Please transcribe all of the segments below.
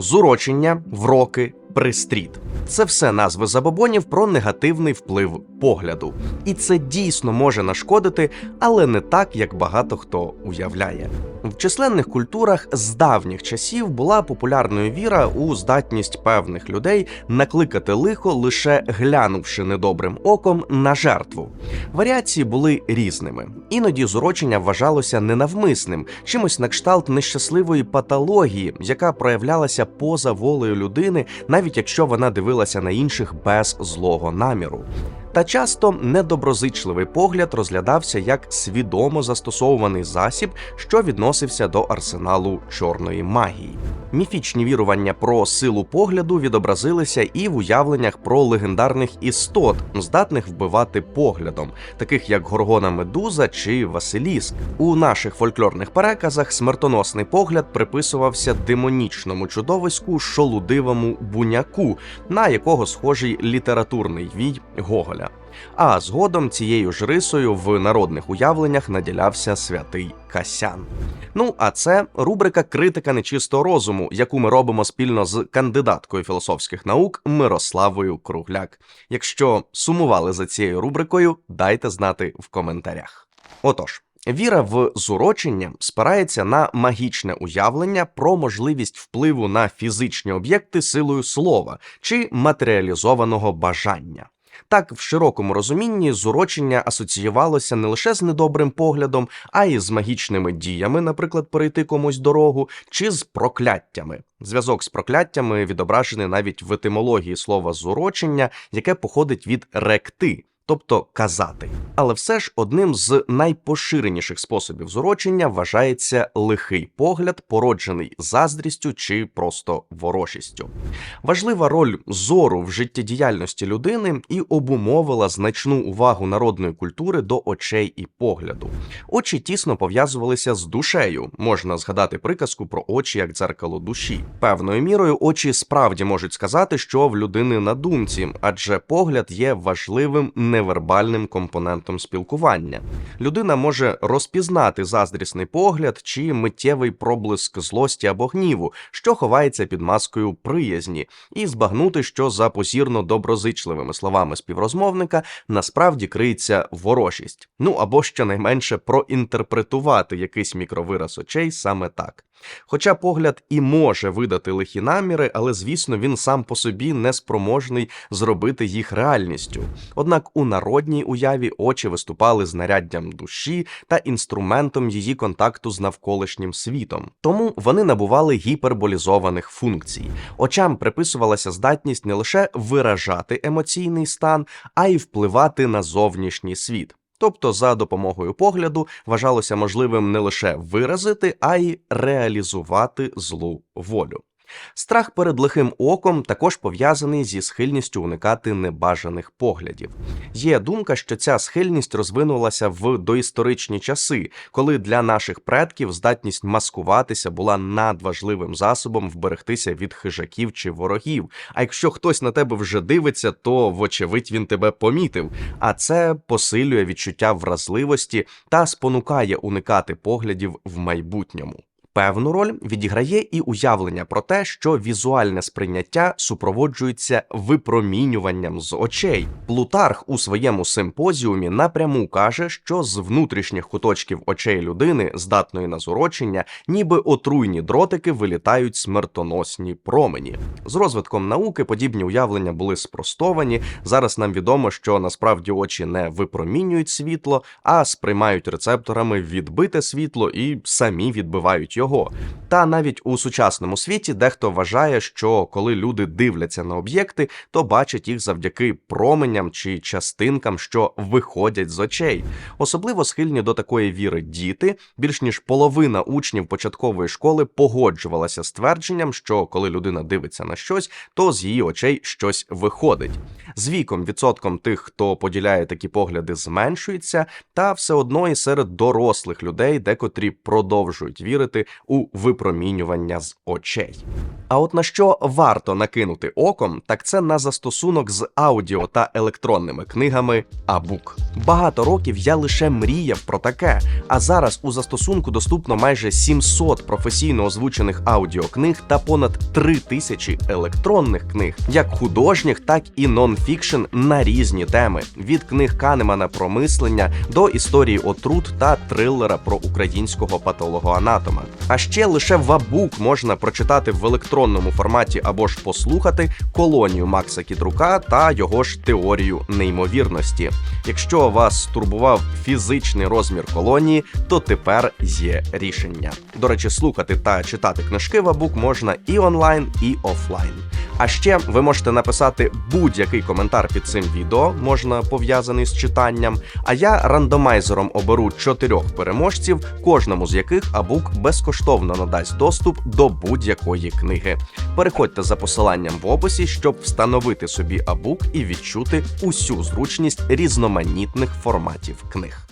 зурочення, вроки, пристріт. Це все назви забобонів про негативний вплив погляду. І це дійсно може нашкодити, але не так, як багато хто уявляє. В численних культурах з давніх часів була популярною віра у здатність певних людей накликати лихо, лише глянувши недобрим оком на жертву. Варіації були різними. Іноді зурочення вважалося ненавмисним, чимось на кшталт нещасливої патології, яка проявлялася поза волею людини, навіть якщо вона дивилася на інших без злого наміру. Та часто недоброзичливий погляд розглядався як свідомо застосовуваний засіб, що відносився до арсеналу чорної магії. Міфічні вірування про силу погляду відобразилися і в уявленнях про легендарних істот, здатних вбивати поглядом, таких як Горгона Медуза чи Василіск. У наших фольклорних переказах смертоносний погляд приписувався демонічному чудовиську шолудивому буняку, на якого схожий літературний вій Гоголя. А згодом цією ж рисою в народних уявленнях наділявся святий Касян. Ну а це рубрика Критика нечистого розуму, яку ми робимо спільно з кандидаткою філософських наук Мирославою Кругляк. Якщо сумували за цією рубрикою, дайте знати в коментарях. Отож. Віра в зурочення спирається на магічне уявлення про можливість впливу на фізичні об'єкти силою слова чи матеріалізованого бажання. Так, в широкому розумінні зурочення асоціювалося не лише з недобрим поглядом, а й з магічними діями, наприклад, перейти комусь дорогу, чи з прокляттями. Зв'язок з прокляттями відображений навіть в етимології слова зурочення, яке походить від ректи. Тобто казати, але все ж одним з найпоширеніших способів зурочення вважається лихий погляд, породжений заздрістю чи просто ворожістю. Важлива роль зору в життєдіяльності людини і обумовила значну увагу народної культури до очей і погляду. Очі тісно пов'язувалися з душею. Можна згадати приказку про очі як дзеркало душі. Певною мірою очі справді можуть сказати, що в людини на думці, адже погляд є важливим невербальним компонентом спілкування. Людина може розпізнати заздрісний погляд чи миттєвий проблиск злості або гніву, що ховається під маскою приязні, і збагнути, що за позірно доброзичливими словами співрозмовника насправді криється ворожість. Ну або щонайменше проінтерпретувати якийсь мікровираз очей саме так. Хоча погляд і може видати лихі наміри, але звісно він сам по собі не спроможний зробити їх реальністю. Однак у народній уяві очі виступали знаряддям душі та інструментом її контакту з навколишнім світом. Тому вони набували гіперболізованих функцій. Очам приписувалася здатність не лише виражати емоційний стан, а й впливати на зовнішній світ. Тобто, за допомогою погляду вважалося можливим не лише виразити, а й реалізувати злу волю. Страх перед лихим оком також пов'язаний зі схильністю уникати небажаних поглядів. Є думка, що ця схильність розвинулася в доісторичні часи, коли для наших предків здатність маскуватися була надважливим засобом вберегтися від хижаків чи ворогів. А якщо хтось на тебе вже дивиться, то вочевидь він тебе помітив. А це посилює відчуття вразливості та спонукає уникати поглядів в майбутньому. Певну роль відіграє і уявлення про те, що візуальне сприйняття супроводжується випромінюванням з очей. Плутарх у своєму симпозіумі напряму каже, що з внутрішніх куточків очей людини, здатної на зурочення, ніби отруйні дротики вилітають смертоносні промені. З розвитком науки подібні уявлення були спростовані. Зараз нам відомо, що насправді очі не випромінюють світло, а сприймають рецепторами відбите світло і самі відбивають його. Та навіть у сучасному світі дехто вважає, що коли люди дивляться на об'єкти, то бачать їх завдяки променям чи частинкам, що виходять з очей. Особливо схильні до такої віри діти. Більш ніж половина учнів початкової школи погоджувалася з твердженням, що коли людина дивиться на щось, то з її очей щось виходить. З віком відсотком тих, хто поділяє такі погляди, зменшується, та все одно і серед дорослих людей, декотрі продовжують вірити у випромінювання з очей. А от на що варто накинути оком, так це на застосунок з аудіо та електронними книгами Абук. Багато років я лише мріяв про таке, а зараз у застосунку доступно майже 700 професійно озвучених аудіокниг та понад 3000 електронних книг, як художніх, так і нонфікшн на різні теми: від книг Канемана про мислення до історії отрут та трилера про українського патологоанатома. А ще лише в Абук можна прочитати в електронному форматі або ж послухати колонію Макса Кітрука та його ж теорію неймовірності. Якщо вас турбував фізичний розмір колонії, то тепер є рішення. До речі, слухати та читати книжки в Абук можна і онлайн, і офлайн. А ще ви можете написати будь-який коментар під цим відео, можна пов'язаний з читанням. А я рандомайзером оберу чотирьох переможців, кожному з яких Абук безкоштовно надасть доступ до будь-якої книги. Переходьте за посиланням в описі, щоб встановити собі Абук і відчути усю зручність різноманітних форматів книг.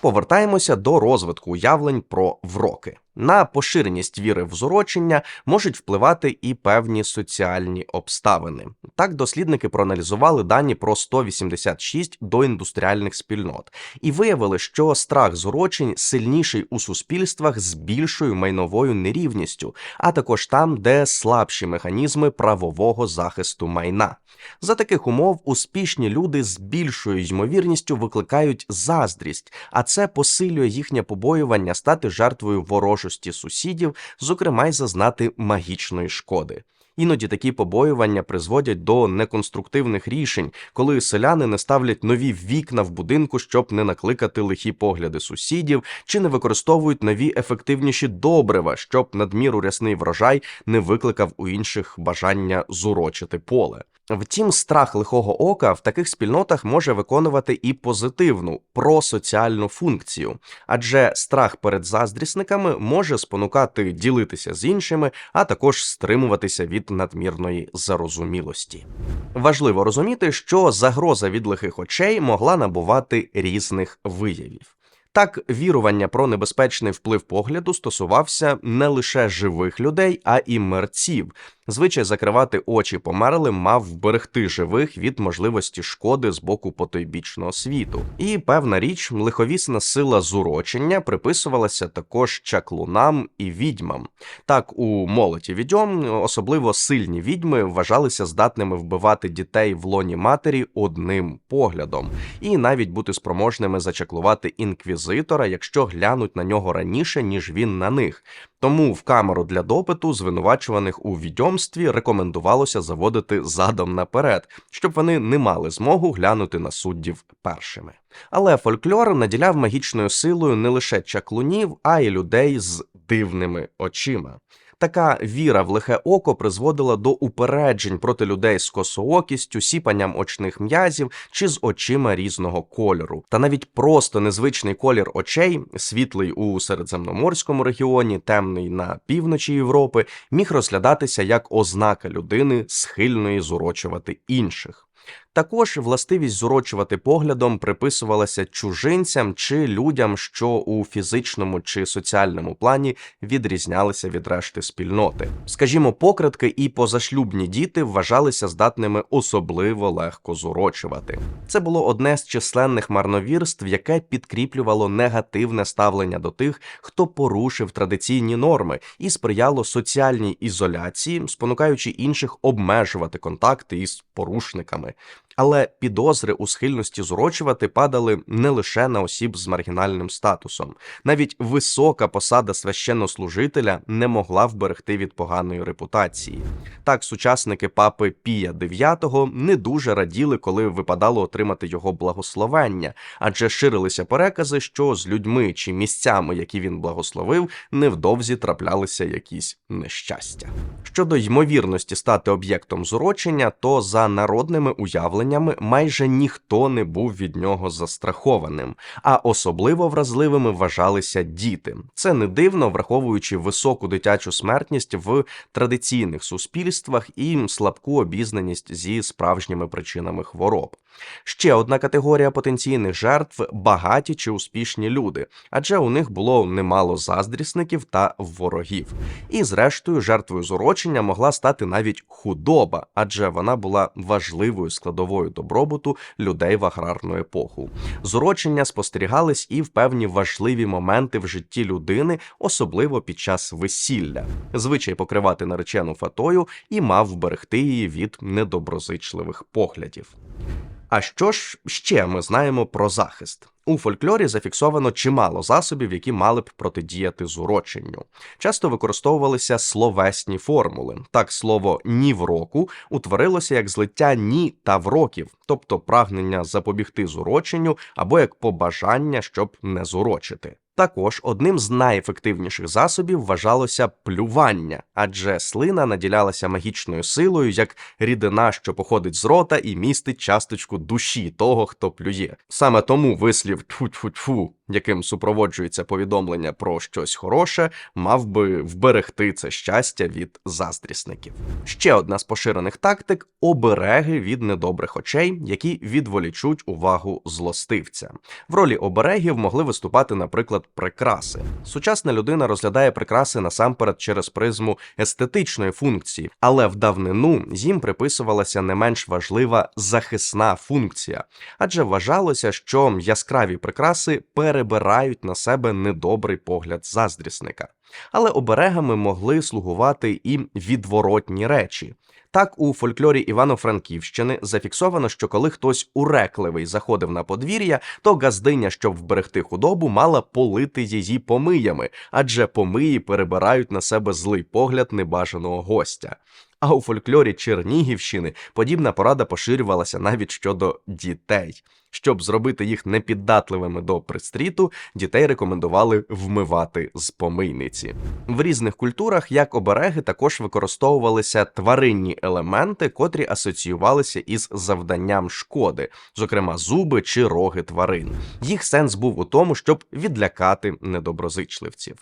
Повертаємося до розвитку уявлень про вроки. На поширеність віри в зурочення можуть впливати і певні соціальні обставини. Так, дослідники проаналізували дані про 186 доіндустріальних спільнот і виявили, що страх зурочень сильніший у суспільствах з більшою майновою нерівністю, а також там, де слабші механізми правового захисту майна. За таких умов успішні люди з більшою ймовірністю викликають заздрість, а це посилює їхнє побоювання стати жертвою ворожості сусідів, зокрема й зазнати магічної шкоди. Іноді такі побоювання призводять до неконструктивних рішень, коли селяни не ставлять нові вікна в будинку, щоб не накликати лихі погляди сусідів, чи не використовують нові ефективніші добрива, щоб надміру рясний врожай не викликав у інших бажання зурочити поле. Втім, страх лихого ока в таких спільнотах може виконувати і позитивну просоціальну функцію, адже страх перед заздрісниками може спонукати ділитися з іншими, а також стримуватися від надмірної зарозумілості. Важливо розуміти, що загроза від лихих очей могла набувати різних виявів. Так, вірування про небезпечний вплив погляду стосувався не лише живих людей, а і мерців. Звичай закривати очі померлим мав вберегти живих від можливості шкоди з боку потойбічного світу. І певна річ, лиховісна сила зурочення приписувалася також чаклунам і відьмам. Так, у молоті відьом особливо сильні відьми вважалися здатними вбивати дітей в лоні матері одним поглядом, і навіть бути спроможними зачаклувати інквізитора, якщо глянуть на нього раніше, ніж він на них. Тому в камеру для допиту звинувачуваних у відьомстві рекомендувалося заводити задом наперед, щоб вони не мали змогу глянути на суддів першими. Але фольклор наділяв магічною силою не лише чаклунів, а й людей з дивними очима. Така віра в лихе око призводила до упереджень проти людей з косоокістю, сіпанням очних м'язів чи з очима різного кольору. Та навіть просто незвичний колір очей, світлий у середземноморському регіоні, темний на півночі Європи, міг розглядатися як ознака людини, схильної зурочувати інших. Також властивість зурочувати поглядом приписувалася чужинцям чи людям, що у фізичному чи соціальному плані відрізнялися від решти спільноти. Скажімо, покритки і позашлюбні діти вважалися здатними особливо легко зурочувати. Це було одне з численних марновірств, яке підкріплювало негативне ставлення до тих, хто порушив традиційні норми і сприяло соціальній ізоляції, спонукаючи інших обмежувати контакти із порушниками. Але підозри у схильності зурочувати падали не лише на осіб з маргінальним статусом. Навіть висока посада священнослужителя не могла вберегти від поганої репутації. Так, сучасники папи Пія IX не дуже раділи, коли випадало отримати його благословення, адже ширилися перекази, що з людьми чи місцями, які він благословив, невдовзі траплялися якісь нещастя. Щодо ймовірності стати об'єктом зурочення, то за народними уявленнями захопленнями майже ніхто не був від нього застрахованим, а особливо вразливими вважалися діти. Це не дивно, враховуючи високу дитячу смертність в традиційних суспільствах і слабку обізнаність зі справжніми причинами хвороб. Ще одна категорія потенційних жертв багаті чи успішні люди, адже у них було немало заздрісників та ворогів. І зрештою, жертвою зурочення могла стати навіть худоба, адже вона була важливою складовою добробуту людей в аграрну епоху. Зурочення спостерігались і в певні важливі моменти в житті людини, особливо під час весілля. Звичай покривати наречену фатою і мав вберегти її від недоброзичливих поглядів. А що ж ще ми знаємо про захист? У фольклорі зафіксовано чимало засобів, які мали б протидіяти зуроченню. Часто використовувалися словесні формули. Так, слово ні в року утворилося як злиття ні та вроків, тобто прагнення запобігти зуроченню або як побажання, щоб не зурочити. Також одним з найефективніших засобів вважалося плювання, адже слина наділялася магічною силою як рідина, що походить з рота і містить часточку душі того, хто плює. Саме тому вислів тфу-тфу-тфу, яким супроводжується повідомлення про щось хороше, мав би вберегти це щастя від заздрісників. Ще одна з поширених тактик обереги від недобрих очей, які відволічуть увагу злостивця. В ролі оберегів могли виступати, наприклад, прикраси. Сучасна людина розглядає прикраси насамперед через призму естетичної функції, але в давнину їм приписувалася не менш важлива захисна функція, адже вважалося, що яскраві прикраси перебирають на себе недобрий погляд заздрісника. Але оберегами могли слугувати і відворотні речі. Так, у фольклорі Івано-Франківщини зафіксовано, що коли хтось урекливий заходив на подвір'я, то газдиня, щоб вберегти худобу, мала полити її помиями, адже помиї перебирають на себе злий погляд небажаного гостя. А у фольклорі Чернігівщини подібна порада поширювалася навіть щодо дітей. Щоб зробити їх непіддатливими до пристріту, дітей рекомендували вмивати з помийниці. В різних культурах як обереги також використовувалися тваринні елементи, котрі асоціювалися із завданням шкоди, зокрема зуби чи роги тварин. Їх сенс був у тому, щоб відлякати недоброзичливців.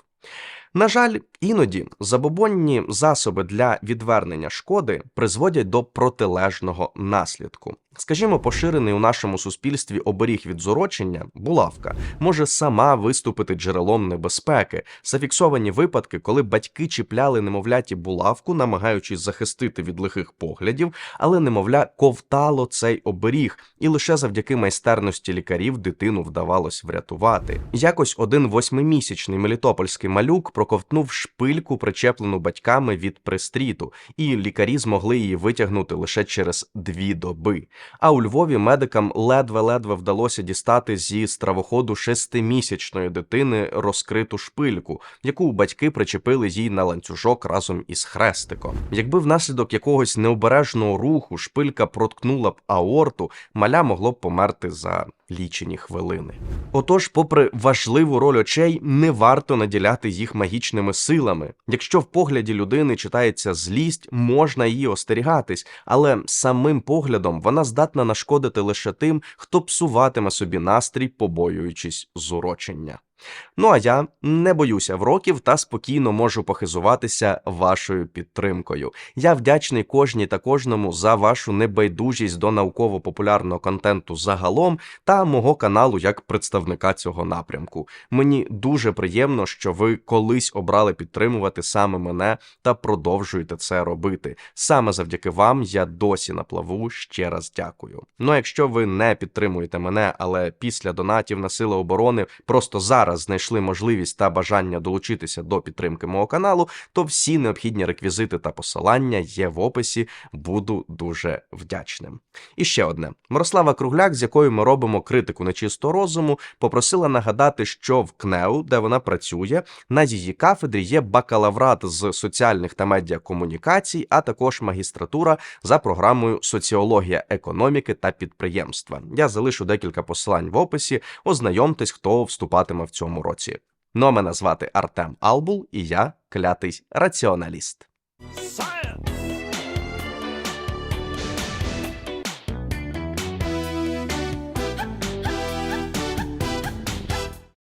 На жаль, іноді забобонні засоби для відвернення шкоди призводять до протилежного наслідку. Скажімо, поширений у нашому суспільстві оберіг від зурочення, булавка, може сама виступити джерелом небезпеки. Зафіксовані випадки, коли батьки чіпляли немовляті булавку, намагаючись захистити від лихих поглядів, але немовля ковтало цей оберіг, і лише завдяки майстерності лікарів дитину вдавалось врятувати. Якось один восьмимісячний мелітопольський малюк проковтнув шпильку, причеплену батьками від пристріту, і лікарі змогли її витягнути лише через дві доби. А у Львові медикам ледве-ледве вдалося дістати зі стравоходу шестимісячної дитини розкриту шпильку, яку батьки причепили їй на ланцюжок разом із хрестиком. Якби внаслідок якогось необережного руху шпилька проткнула б аорту, маля могло б померти за лічені хвилини. Отож, попри важливу роль очей, не варто наділяти їх магічними силами. Якщо в погляді людини читається злість, можна її остерігатись, але самим поглядом вона здатна нашкодити лише тим, хто псуватиме собі настрій, побоюючись зурочення. Ну а я не боюся вроків та спокійно можу похизуватися вашою підтримкою. Я вдячний кожній та кожному за вашу небайдужість до науково-популярного контенту загалом та мого каналу як представника цього напрямку. Мені дуже приємно, що ви колись обрали підтримувати саме мене та продовжуєте це робити. Саме завдяки вам я досі на плаву. Ще раз дякую. Ну а якщо ви не підтримуєте мене, але після донатів на сили оборони просто зараз зараз знайшли можливість та бажання долучитися до підтримки мого каналу, то всі необхідні реквізити та посилання є в описі. Буду дуже вдячним. І ще одне: Мирослава Кругляк, з якою ми робимо критику нечистого розуму, попросила нагадати, що в КНЕУ, де вона працює, на її кафедрі є бакалаврат з соціальних та медіакомунікацій, а також магістратура за програмою соціологія економіки та підприємства. Я залишу декілька посилань в описі. Ознайомтесь, хто вступатиме в цьому році. Ну а мене звати Артем Албул, і я клятий раціоналіст.